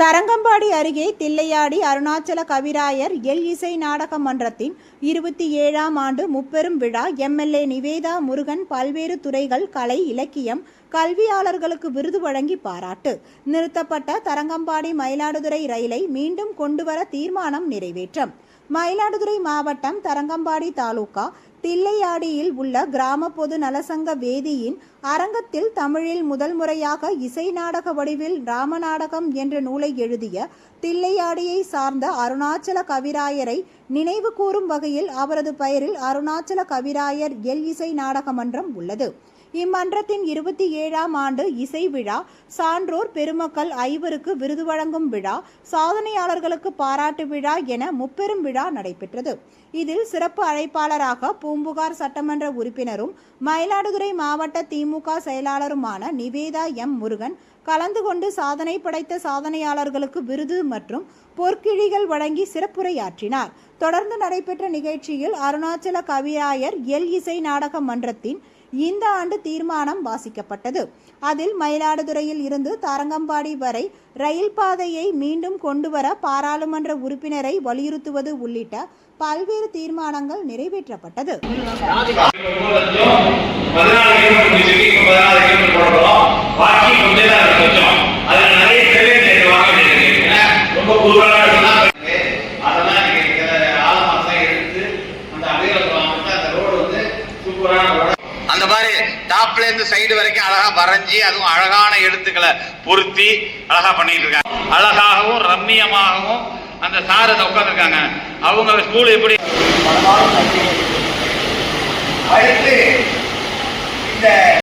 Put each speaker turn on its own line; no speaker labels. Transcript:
தரங்கம்பாடி அருகே தில்லையாடி அருணாச்சல கவிராயர் எல் இசை நாடக மன்றத்தின் இருபத்தி ஏழாம் ஆண்டு முப்பெரும் விழா. எம்எல்ஏ நிவேதா முருகன் பல்வேறு துறைகள் கலை இலக்கியம் கல்வியாளர்களுக்கு விருது வழங்கி பாராட்டு. நிறுத்தப்பட்ட தரங்கம்பாடி மயிலாடுதுறை ரயிலை மீண்டும் கொண்டுவர தீர்மானம் நிறைவேற்றம். மயிலாடுதுறை மாவட்டம் தரங்கம்பாடி தாலுகா தில்லையாடியில் உள்ள கிராம பொது நலசங்க வேதியின் அரங்கத்தில் தமிழில் முதல் முறையாக இசை நாடக வடிவில் ராமநாடகம் என்ற நூலை எழுதிய தில்லையாடியை சார்ந்த அருணாச்சல கவிராயரை நினைவு கூறும் வகையில் அவரது பெயரில் அருணாச்சல கவிராயர் எல் இசை நாடகமன்றம் உள்ளது. இம்மன்றத்தின் இருபத்தி ஏழாம் ஆண்டு இசை விழா சான்றோர் பெருமக்கள் ஐவருக்கு விருது வழங்கும் விழா சாதனையாளர்களுக்கு பாராட்டு விழா என முப்பெரும் விழா நடைபெற்றது. இதில் சிறப்பு அழைப்பாளராக பூம்புகார் சட்டமன்ற உறுப்பினரும் மயிலாடுதுறை மாவட்ட திமுக செயலாளருமான நிவேதா எம் முருகன் கலந்து கொண்டு சாதனை படைத்த சாதனையாளர்களுக்கு விருது மற்றும் பொற்கிழிகள் வழங்கி சிறப்புரையாற்றினார். தொடர்ந்து நடைபெற்ற நிகழ்ச்சியில் அருணாச்சல கவிராயர் எல் இசை நாடக மன்றத்தின் இந்த ஆண்டு தீர்மானம் வாசிக்கப்பட்டது. அதில் மயிலாடுதுறையில் இருந்து தரங்கம்பாடி வரை ரயில் பாதையை மீண்டும் கொண்டுவர பாராளுமன்ற உறுப்பினரை வலியுறுத்துவது உள்ளிட்ட பல்வேறு தீர்மானங்கள் நிறைவேற்றப்பட்டது.
அந்த மாதிரி டாப்ல இருந்து சைடு வரைக்கும் அழகா வரைஞ்சி அதுவும் அழகான எழுத்துக்களை பொருத்தி அழகா பண்ணிட்டு இருக்காங்க. அழகாகவும் ரம்மியமாகவும் அந்த சார் அதை உட்காந்துருக்காங்க அவங்க ஸ்கூல் எப்படி?